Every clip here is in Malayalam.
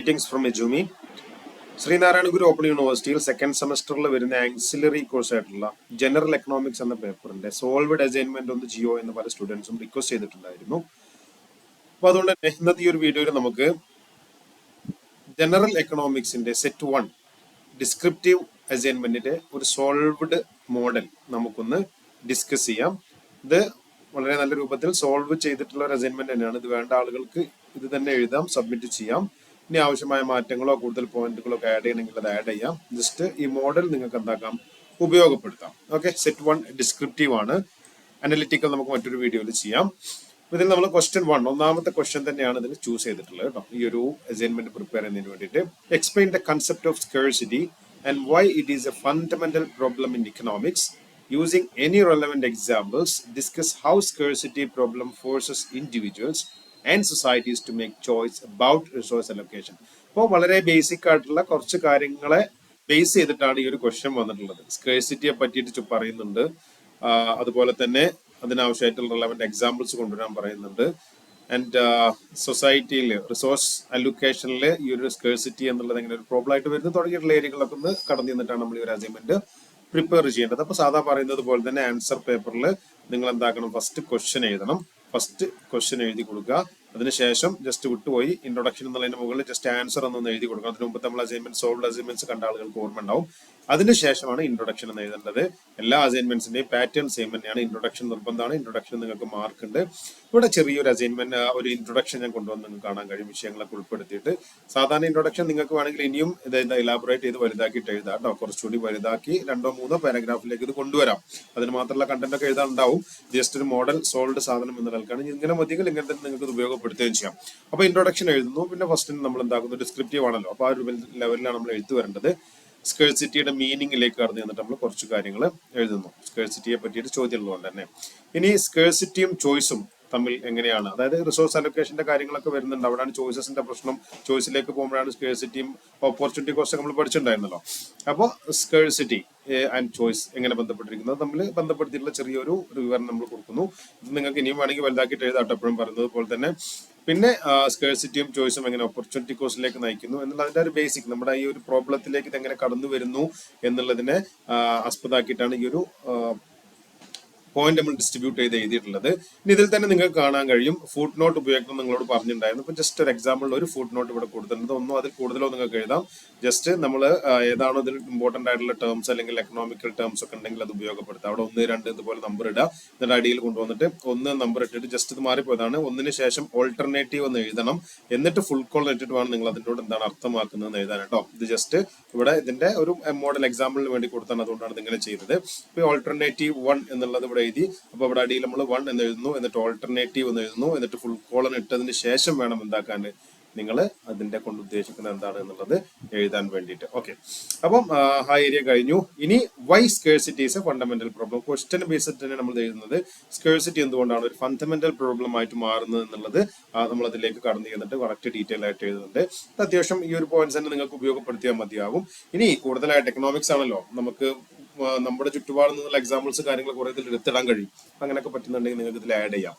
Meetings from Edumi Sreenarayana Guru open യൂണിവേഴ്സിറ്റിയിൽ സെക്കൻഡ് സെമസ്റ്ററിൽ വരുന്ന ആക്സിലറി കോഴ്സ് ആയിട്ടുള്ള ജനറൽ എക്കണോമിക്സ് എന്ന പേപ്പറിന്റെ സോൾവഡ് അസൈൻമെന്റ് ഒന്ന് ജിയോ എന്ന് പല സ്റ്റുഡൻസും റിക്വസ്റ്റ് ചെയ്തിട്ടുണ്ടായിരുന്നു. അപ്പൊ അതുകൊണ്ട് തന്നെ ഇന്നത്തെ ഈ ഒരു വീഡിയോയിൽ നമുക്ക് ജനറൽ എക്കണോമിക്സിന്റെ സെറ്റ് വൺ ഡിസ്ക്രിപ്റ്റീവ് അസൈൻമെന്റിന്റെ ഒരു സോൾവഡ് മോഡൽ നമുക്കൊന്ന് ഡിസ്കസ് ചെയ്യാം. ഇത് വളരെ നല്ല രൂപത്തിൽ സോൾവ് ചെയ്തിട്ടുള്ള ഒരു അസൈൻമെന്റ് തന്നെയാണ്. ഇത് വേണ്ട ആളുകൾക്ക് ഇത് തന്നെ എഴുതാം സബ്മിറ്റ് ചെയ്യാം. ഇനി ആവശ്യമായ മാറ്റങ്ങളോ കൂടുതൽ പോയിന്റുകളോ ഒക്കെ ആഡ് ചെയ്യണമെങ്കിൽ അത് ആഡ് ചെയ്യാം. ജസ്റ്റ് ഈ മോഡൽ നിങ്ങൾക്ക് എന്താക്കാം? ഉപയോഗപ്പെടുത്താം. ഓക്കെ സെറ്റ് വൺ ഡിസ്ക്രിപ്റ്റീവ് ആണ്. അനലിറ്റിക്കൽ നമുക്ക് മറ്റൊരു വീഡിയോയിൽ ചെയ്യാം. ഇതിൽ നമ്മൾ ക്വസ്റ്റ്യൻ വൺ ഒന്നാമത്തെ ക്വസ്റ്റ്യൻ തന്നെയാണ് ഇതിൽ ചൂസ് ചെയ്തിട്ടുള്ളത് കേട്ടോ. ഈ ഒരു അസൈൻമെന്റ് പ്രിപ്പയർ ചെയ്യുന്നതിന് വേണ്ടിയിട്ട്. Explain the concept of scarcity and why it is a fundamental problem in economics using any relevant examples discuss how scarcity problem forces individuals and societies to make choice about resource allocation അപ്പോൾ വളരെ ബേസിക് ആയിട്ടുള്ള കുറച്ച് കാര്യങ്ങളെ ബേസ് ചെയ്തിട്ടാണ് ഈ ഒരു ക്വസ്റ്റ്യൻ വന്നിട്ടുള്ളത്. സ്കേഴ്സിറ്റിയെ പറ്റിയിട്ട് പറയുന്നുണ്ട്. അതുപോലെ തന്നെ അതിനാവശ്യമായിട്ടുള്ള റെലവെന്റ് എക്സാമ്പിൾസ് കൊണ്ടുവരാൻ പറയുന്നുണ്ട്. ആൻഡ് സൊസൈറ്റിയിൽ റിസോഴ്സ് അലൊക്കേഷനിൽ ഈ ഒരു സ്കേഴ്സിറ്റി എന്നുള്ളത് എങ്ങനെ ഒരു പ്രോബ്ലം ആയിട്ട് വരുന്നു. തുടങ്ങിയിട്ടുള്ള ഏരിയകളൊക്കെ ഒന്ന് കടന്നു നിന്നിട്ടാണ് നമ്മൾ ഈ ഒരു അസൈൻമെന്റ് പ്രിപ്പയർ ചെയ്യേണ്ടത്. അപ്പൊ സാധാ പറയുന്നത് പോലെ തന്നെ ആൻസർ പേപ്പറിൽ നിങ്ങൾ എന്താക്കണം? ഫസ്റ്റ് ക്വസ്റ്റ്യൻ എഴുതണം. ഫസ്റ്റ് ക്വസ്റ്റ്യൻ എഴുതി കൊടുക്കുക. അതിനുശേഷം ജസ്റ്റ് വിട്ടുപോയി. ഇൻട്രൊഡക്ഷൻ എന്നുള്ളതിന് മുകളിൽ ജസ്റ്റ് ആൻസർ എന്നൊന്ന് എഴുതി കൊടുക്കണം. അതിന് മുമ്പ് നമ്മൾ അസൈൻമെന്റ് സോൾഡ് അസൈൻമെന്റ്സ് കണ്ട ആളുകൾക്ക് ഓർമ്മ ഉണ്ടാവും അതിനുശേഷമാണ് ഇൻട്രൊഡക്ഷൻ എന്ന് എഴുതേണ്ടത്. എല്ലാ അസൈൻമെന്റ്സിന്റെയും പാറ്റേൺ സെയിം തന്നെയാണ്. ഇൻട്രൊഡക്ഷൻ നിർബന്ധമാണ്. ഇൻട്രൊഡക്ഷൻ നിങ്ങൾക്ക് മാർക്ക് ഉണ്ട്. ഇവിടെ ചെറിയൊരു അസൈൻമെന്റ് ഒരു ഇൻട്രൊഡക്ഷൻ ഞാൻ കൊണ്ടുവന്ന് നിങ്ങൾക്ക് കാണാൻ കഴിയും. വിഷയങ്ങളൊക്കെ ഉൾപ്പെടുത്തിയിട്ട്. സാധാരണ ഇൻട്രൊഡക്ഷൻ നിങ്ങൾക്ക് വേണമെങ്കിൽ ഇനിയും ഇത് ഇലാബറേറ്റ് ചെയ്ത് വലുതാക്കിയിട്ട് എഴുതാം കേട്ടോ. കുറച്ചുകൂടി വലുതാക്കി രണ്ടോ മൂന്നോ പാരഗ്രാഫിലേക്ക് ഇത് കൊണ്ടുവരാം. അതിന് മാത്രമുള്ള കണ്ടന്റ് ഒക്കെ എഴുതാൻ ഉണ്ടാവും ജസ്റ്റ് ഒരു മോഡൽ സോൾഡ് സാധനം എന്ന നിലക്കാണ്. ഇങ്ങനെ മതിയെങ്കിൽ ഇങ്ങനെ തന്നെ നിങ്ങൾക്ക് ഇത് ഉപയോഗപ്പെടുത്തുകയും ചെയ്യാം. അപ്പൊ ഇൻട്രൊഡക്ഷൻ എഴുതുന്നു. പിന്നെ ഫസ്റ്റ് നമ്മൾ എന്താക്കുന്നു? ഡിസ്ക്രിപ്റ്റീവ് ആണല്ലോ. അപ്പൊ ആ ഒരു ലെവലിലാണ് നമ്മൾ എഴുത്തു വരേണ്ടത്. സ്കേഴ്സിറ്റിയുടെ മീനിങ്ങിലേക്ക് കടന്നു ചെന്നിട്ട് നമ്മൾ കുറച്ച് കാര്യങ്ങൾ എഴുതുന്നു. സ്കേഴ്സിറ്റിയെ പറ്റിയിട്ട് ചോദ്യം ഉള്ളതുകൊണ്ട് തന്നെ ഇനി സ്കേഴ്സിറ്റിയും ചോയ്സും തമ്മിൽ എങ്ങനെയാണ്? അതായത് റിസോഴ്സ് അലൊക്കേഷന്റെ കാര്യങ്ങളൊക്കെ വരുന്നുണ്ട്. അവിടെയാണ് ചോയ്സസിന്റെ പ്രശ്നം. ചോയ്സിലേക്ക് പോകുമ്പോഴാണ് സ്കേഴ്സിറ്റിയും ഓപ്പർച്യൂണിറ്റി കോസ്റ്റ് നമ്മൾ പഠിച്ചിട്ടുണ്ടായിരുന്നല്ലോ. അപ്പോൾ സ്കേഴ്സിറ്റി ആൻഡ് ചോയ്സ് എങ്ങനെ ബന്ധപ്പെട്ടിരിക്കുന്നത്? തമ്മിൽ ബന്ധപ്പെടുത്തിയിട്ടുള്ള ചെറിയൊരു വിവരണം നമ്മൾ കൊടുക്കുന്നു. ഇത് നിങ്ങൾക്ക് ഇനിയും വേണമെങ്കിൽ വലുതാക്കിയിട്ട് എഴുതാട്ടോ. എപ്പോഴും പറയുന്നത് പോലെ തന്നെ പിന്നെ സ്കേഴ്സിറ്റിയും ചോയ്സും എങ്ങനെ ഓപ്പർച്യൂണിറ്റി കോസ്റ്റിലേക്ക് നയിക്കുന്നു എന്നുള്ള അതിന്റെ ഒരു ബേസിക് നമ്മുടെ ഈ ഒരു പ്രോബ്ലത്തിലേക്ക് ഇത് എങ്ങനെ കടന്നു വരുന്നു എന്നുള്ളതിനെ ആസ്പദമാക്കിയിട്ടാണ് ഈ ഒരു പോയിന്റ് നമ്മൾ ഡിസ്ട്രിബ്യൂട്ട് ചെയ്ത് എഴുതിയിട്ടുള്ളത്. ഇനി ഇതിൽ തന്നെ നിങ്ങൾക്ക് കാണാൻ കഴിയും. ഫുഡ് നോട്ട് ഉപയോഗിക്കണം നിങ്ങളോട് പറഞ്ഞിട്ടുണ്ടായിരുന്നു. ഇപ്പൊ ജസ്റ്റ് ഒരു എക്സാമ്പിൾ ഒരു ഫുഡ് നോട്ട് ഇവിടെ കൊടുത്തിട്ടുണ്ട്. ഒന്നും അതിൽ കൂടുതലോ നിങ്ങൾക്ക് എഴുതാം. ജസ്റ്റ് നമ്മൾ ഏതാണോ ഇതിൽ ഇമ്പോർട്ടന്റ് ആയിട്ടുള്ള ടേംസ് അല്ലെങ്കിൽ എക്കണോമിക്കൽ ടേംസ് ഒക്കെ ഉണ്ടെങ്കിൽ അത് ഉപയോഗപ്പെടുത്താം. അവിടെ ഒന്ന് രണ്ട് ഇതുപോലെ നമ്പർ ഇടുക. എന്നിട്ട് അടിയിൽ കൊണ്ടുവന്നിട്ട് ഒന്ന് നമ്പർ ഇട്ടിട്ട് ജസ്റ്റ് ഇത് മാറിപ്പോയതാണ്. ഒന്നിന് ശേഷം ഓൾട്ടർനേറ്റീവ് എന്ന് എഴുതണം. എന്നിട്ട് ഫുൾ കോൾ ഇട്ടിട്ട് വേണം നിങ്ങൾ അതിന്റെ കൂടെ എന്താണ് അർത്ഥമാക്കുന്നത് എഴുതാൻ കേട്ടോ. ഇത് ജസ്റ്റ് ഇവിടെ ഇതിന്റെ ഒരു മോഡൽ എക്സാമ്പിളിന് വേണ്ടി കൊടുത്താണ്. അതുകൊണ്ടാണ് നിങ്ങൾ ചെയ്തത്. ഓൾട്ടർനേറ്റീവ് വൺ എന്നുള്ളത് ഇവിടെ എഴുതി. അപ്പൊ ഇവിടെ അടിയിൽ നമ്മൾ വൺ എന്ന് എഴുതുന്നു എന്നിട്ട് ഓൾട്ടർനേറ്റീവ് എന്ന് എഴുതുന്നു എന്നിട്ട് ഫുൾ കോളൻ ഇട്ടതിന് ശേഷം വേണം എന്താക്കാൻ നിങ്ങൾ അതിന്റെ കൊണ്ട് ഉദ്ദേശിക്കുന്നത് എന്താണ് എന്നുള്ളത് എഴുതാൻ വേണ്ടിയിട്ട്. ഓക്കെ അപ്പം ആ, ഏരിയ കഴിഞ്ഞു. ഇനി why scarcity is a fundamental problem question based തന്നെ നമ്മൾ എഴുതുന്നത് സ്കേഴ്സിറ്റി എന്തുകൊണ്ടാണ്? ഒരു ഫണ്ടമെന്റൽ പ്രോബ്ലം ആയിട്ട് മാറുന്നത് എന്നുള്ളത് നമ്മൾ അതിലേക്ക് കടന്നു ചെന്നിട്ട് കറക്റ്റ് ഡീറ്റെയിൽ ആയിട്ട് എഴുതുന്നുണ്ട്. അത്യാവശ്യം ഈ ഒരു പോയിന്റ്സ് തന്നെ നിങ്ങൾക്ക് ഉപയോഗപ്പെടുത്തിയാൽ മതിയാകും. ഇനി കൂടുതലായിട്ട് എക്കണോമിക്സ് ആണല്ലോ. നമുക്ക് നമ്മുടെ ചുറ്റുപാടിൽ നിന്നുള്ള എക്സാമ്പിൾസ് കാര്യങ്ങൾ കുറെ ഇതിൽ എടുത്തിടാൻ കഴിയും. അങ്ങനെയൊക്കെ പറ്റുന്നുണ്ടെങ്കിൽ നിങ്ങൾക്ക് ഇതിൽ ആഡ് ചെയ്യാം.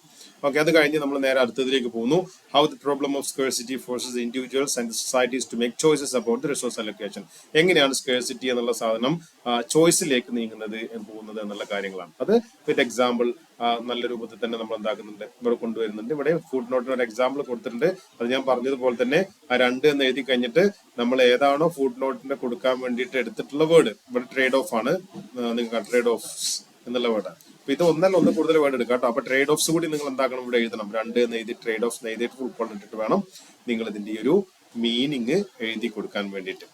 ഓക്കെ അത് കഴിഞ്ഞ് നമ്മൾ നേരെ അടുത്തതിലേക്ക് പോകുന്നു. How the problem of scarcity forces individuals and societies to make choices about the resource allocation എങ്ങനെയാണ് സ്കേഴ്സിറ്റി എന്നുള്ള സാധനം ചോയ്സിലേക്ക് നീങ്ങുന്നത് പോകുന്നത് എന്നുള്ള കാര്യങ്ങളാണ്. അത് വിത്ത് എക്സാമ്പിൾ നല്ല രൂപത്തിൽ തന്നെ നമ്മൾ എന്താക്കുന്നുണ്ട് ഇവിടെ കൊണ്ടുവരുന്നുണ്ട്. ഇവിടെ ഫുഡ് നോട്ടിന് ഒരു എക്സാമ്പിൾ കൊടുത്തിട്ടുണ്ട്. അത് ഞാൻ പറഞ്ഞതുപോലെ തന്നെ ആ രണ്ട് എന്ന് എഴുതി കഴിഞ്ഞിട്ട് നമ്മൾ ഏതാണോ ഫുഡ് നോട്ടിന്റെ കൊടുക്കാൻ വേണ്ടിയിട്ട് എടുത്തിട്ടുള്ള വേർഡ് ഇവിടെ ട്രേഡ് ഓഫ് ആണ് നിങ്ങൾക്ക് ട്രേഡ് ഓഫ് എന്നുള്ള വേർഡ് അപ്പൊ ഇത് ഒന്നല്ല ഒന്ന് കൂടുതൽ വേണ്ട എടുക്കാം കേട്ടോ. അപ്പൊ ട്രേഡ് ഓഫ്സ് കൂടി നിങ്ങൾ എന്താക്കണം? ഇവിടെ എഴുതണം. രണ്ട് എന്ന് എഴുതി ട്രേഡ് ഓഫ് എഴുതിയിട്ട് ഫുൾ ഇട്ടിട്ട് വേണം നിങ്ങൾ ഇതിന്റെ ഒരു മീനിങ് എഴുതി കൊടുക്കാൻ വേണ്ടിയിട്ട്.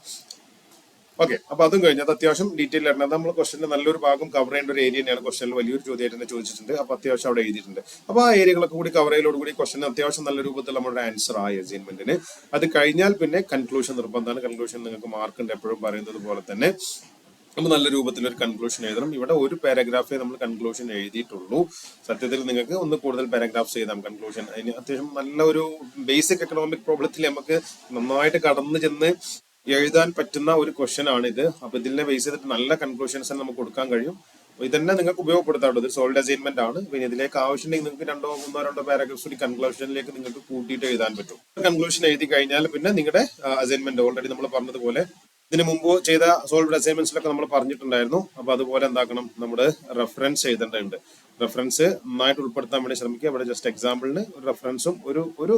ഓക്കെ അപ്പൊ അതും കഴിഞ്ഞ്. അത് അത്യാവശ്യം ഡീറ്റെയിൽ ആയിട്ട് നമ്മൾ ക്വസ്റ്റനിൽ നല്ലൊരു ഭാഗം കവർ ചെയ്യേണ്ട ഒരു ഏരിയ തന്നെയാണ്. ക്വസ്റ്റനിൽ വലിയൊരു ചോദ്യമായിട്ട് തന്നെ ചോദിച്ചിട്ടുണ്ട്. അപ്പൊ അത്യാവശ്യം അവിടെ എഴുതിയിട്ടുണ്ട്. അപ്പൊ ആ ഏരിയകളൊക്കെ കൂടി കവർ ചെയ്യലോട് കൂടി ക്വസ്റ്റൻ അത്യാവശ്യം നല്ല രൂപത്തിൽ നമ്മുടെ ആൻസർ ആയി അസൈൻമെന്റിന് അത് കഴിഞ്ഞാൽ പിന്നെ കൺക്ലൂഷൻ നിർബന്ധമാണ്. കൺക്ലൂഷൻ നിങ്ങൾക്ക് മാർക്ക് ഉണ്ട്. എപ്പോഴും പറയുന്നത് പോലെ തന്നെ. നമ്മൾ നല്ല രൂപത്തിൽ ഒരു കൺക്ലൂഷൻ എഴുതണം. ഇവിടെ ഒരു പാരഗ്രാഫേ നമ്മൾ കൺക്ലൂഷൻ എഴുതിയിട്ടുള്ളൂ. സത്യത്തിൽ നിങ്ങൾക്ക് ഒന്ന് കൂടുതൽ പാരഗ്രാഫ്സ് എഴുതാം കൺക്ലൂഷൻ അതിന് അത്യാവശ്യം നല്ല ഒരു ബേസിക് എക്കണോമിക് പ്രോബ്ലത്തിൽ നമുക്ക് നന്നായിട്ട് കടന്നു ചെന്ന് എഴുതാൻ പറ്റുന്ന ഒരു ക്വസ്റ്റ്യൻ ആണ് ഇത് അപ്പൊ ഇതിനെ ബേസ് ചെയ്തിട്ട് നല്ല കൺക്ലൂഷൻസ് നമുക്ക് കൊടുക്കാൻ കഴിയും. ഇതന്നെ നിങ്ങൾക്ക് ഉപയോഗപ്പെടുത്താറുണ്ട്. ഇത് സോൾഡ് അസൈൻമെന്റ് ആണ്. പിന്നെ ഇതിലേക്ക് ആവശ്യമുണ്ടെങ്കിൽ നിങ്ങൾക്ക് രണ്ടോ മൂന്നോ രണ്ടോ പാരാഗ്രാഫ്സ് കൂടി കൺക്ലൂഷനിലേക്ക് നിങ്ങൾക്ക് കൂട്ടിയിട്ട് എഴുതാൻ പറ്റും. കൺക്ലൂഷൻ എഴുതി കഴിഞ്ഞാൽ പിന്നെ നിങ്ങളുടെ അസൈൻമെന്റ് ഓൾറെഡി നമ്മൾ പറഞ്ഞതുപോലെ ഇതിനു മുമ്പ് ചെയ്ത സോൾവ് അസൈൻമെന്റ്സിലൊക്കെ നമ്മൾ പറഞ്ഞിട്ടുണ്ടായിരുന്നു. അപ്പൊ അതുപോലെ എന്താക്കണം? നമ്മുടെ റെഫറൻസ് ചെയ്തിട്ടുണ്ട് റെഫറൻസ് നന്നായിട്ട് ഉൾപ്പെടുത്താൻ വേണ്ടി ശ്രമിക്കുക. ഇവിടെ ജസ്റ്റ് എക്സാമ്പിളിന് ഒരു റെഫറൻസും ഒരു ഒരു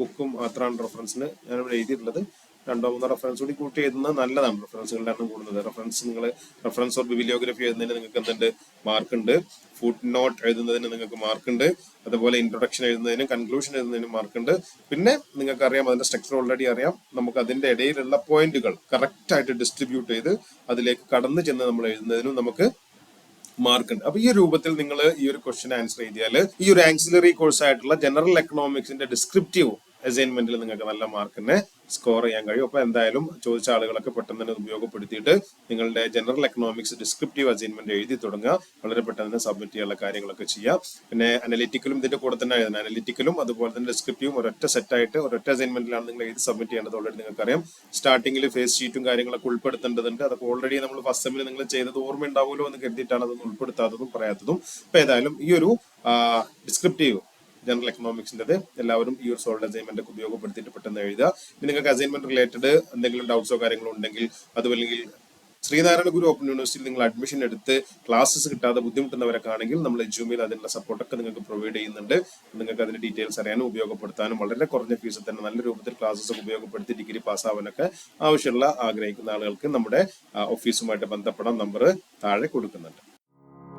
ബുക്കും മാത്രമാണ് റെഫറൻസിന് ഞാനിവിടെ എഴുതിയിട്ടുള്ളത്. രണ്ടോ മൂന്നോ റെഫറൻസ് കൂടി കൂട്ടി എഴുതുന്നത് നല്ലതാണ്. റെഫറൻസുകളുടെ എണ്ണം കൂടുന്നത്. റെഫറൻസ് നിങ്ങൾ റെഫറൻസ് ഓർ ബിബിലിയോഗ്രഫി എഴുതുന്നതിന് നിങ്ങൾക്ക് എന്തുണ്ട്? മാർക്ക് ഉണ്ട്. ഫുഡ് നോട്ട് എഴുതുന്നതിന് നിങ്ങൾക്ക് മാർക്ക് ഉണ്ട്. അതുപോലെ ഇൻട്രൊഡക്ഷൻ എഴുതുന്നതിനും കൺക്ലൂഷൻ എഴുതുന്നതിനും മാർക്ക് ഉണ്ട്. പിന്നെ നിങ്ങൾക്ക് അറിയാം അതിന്റെ സ്ട്രക്ചർ ഓൾറെഡി അറിയാം. നമുക്ക് അതിന്റെ ഇടയിലുള്ള പോയിന്റുകൾ കറക്റ്റ് ആയിട്ട് ഡിസ്ട്രിബ്യൂട്ട് ചെയ്ത് അതിലേക്ക് കടന്നു ചെന്ന് നമ്മൾ എഴുതുന്നതിനും നമുക്ക് മാർക്ക് ഉണ്ട്. അപ്പൊ ഈ രൂപത്തിൽ നിങ്ങൾ ഈ ഒരു ക്വസ്റ്റ്യൻ ആൻസർ ചെയ്താൽ ഈ ഒരു ആൻസിലറി കോഴ്സ് ആയിട്ടുള്ള ജനറൽ എക്കണോമിക്സിന്റെ ഡിസ്ക്രിപ്റ്റീവ് അസൈൻമെന്റിൽ നിങ്ങൾക്ക് നല്ല മാർക്കിനെ സ്കോർ ചെയ്യാൻ കഴിയും. അപ്പൊ എന്തായാലും ചോദിച്ച ആളുകളൊക്കെ പെട്ടെന്ന് തന്നെ ഉപയോഗപ്പെടുത്തിയിട്ട് നിങ്ങളുടെ ജനറൽ എക്കണോമിക്സ് ഡിസ്ക്രിപ്റ്റീവ് അസൈൻമെന്റ് എഴുതി തുടങ്ങുക. വളരെ പെട്ടെന്ന് തന്നെ സബ്മിറ്റ് ചെയ്യാനുള്ള കാര്യങ്ങളൊക്കെ ചെയ്യാം പിന്നെ അനലിറ്റിക്കലും ഇതിന്റെ കൂടെ തന്നെ എഴുതണം അനലിറ്റിക്കലും അതുപോലെ തന്നെ ഡിസ്ക്രിപ്റ്റീവും ഒരൊറ്റ സെറ്റായിട്ട് ഒരൊറ്റ അസൈൻമെന്റിലാണ് നിങ്ങൾ എഴുതി സബ്മിറ്റ് ചെയ്യേണ്ടത് ഓൾറെഡി നിങ്ങൾക്കറിയാം. സ്റ്റാർട്ടിംഗിൽ ഫേസ് ഷീറ്റും കാര്യങ്ങളൊക്കെ ഉൾപ്പെടുത്തേണ്ടതുണ്ട്. അതൊക്കെ ഓൾറെഡി നമ്മൾ ഫസ്റ്റ് സെമ്മിൽ നിങ്ങൾ ചെയ്തത് ഓർമ്മ ഉണ്ടാവുമല്ലോ എന്ന് കരുതിയിട്ടാണ് അതൊന്നും ഉൾപ്പെടുത്താത്തതും പറയാത്തതും. അപ്പൊ ഏതായാലും ഈ ഒരു ഡിസ്ക്രിപ്റ്റീവ് ജനറൽ എക്കണോമിക്സിന്റെത് എല്ലാവരും ഈ ഒരു സോൾഡ് അസൈൻമെന്റ് ഒക്കെ ഉപയോഗപ്പെടുത്തിയിട്ട് പെട്ടെന്ന് എഴുതുക. ഇനി നിങ്ങൾക്ക് അസൈൻമെന്റ് റിലേറ്റഡ് എന്തെങ്കിലും ഡൗട്ട്സോ കാര്യങ്ങളോ ഉണ്ടെങ്കിൽ അതുമല്ലെങ്കിൽ ശ്രീനാരായണ ഗുരു ഓപ്പൺ യൂണിവേഴ്സിറ്റിയിൽ നിങ്ങൾ അഡ്മിഷൻ എടുത്ത് ക്ലാസ്സസ് കിട്ടാതെ ബുദ്ധിമുട്ടുന്നവരൊക്കെ ആണെങ്കിൽ നമ്മൾ ജൂമിൽ അതിനുള്ള സപ്പോർട്ടൊക്കെ നിങ്ങൾക്ക് പ്രൊവൈഡ് ചെയ്യുന്നുണ്ട്. നിങ്ങൾക്ക് അതിന്റെ ഡീറ്റെയിൽസ് അറിയാനും ഉപയോഗപ്പെടുത്താനും വളരെ കുറഞ്ഞ ഫീസിൽ തന്നെ നല്ല രൂപത്തിൽ ക്ലാസ്സസ് ഒക്കെ ഉപയോഗപ്പെടുത്തി ഡിഗ്രി പാസ്സാവാനൊക്കെ ആവശ്യമുള്ള ആഗ്രഹിക്കുന്ന ആളുകൾക്ക് നമ്മുടെ ഓഫീസുമായിട്ട് ബന്ധപ്പെടാൻ നമ്പർ താഴെ കൊടുക്കുന്നുണ്ട്.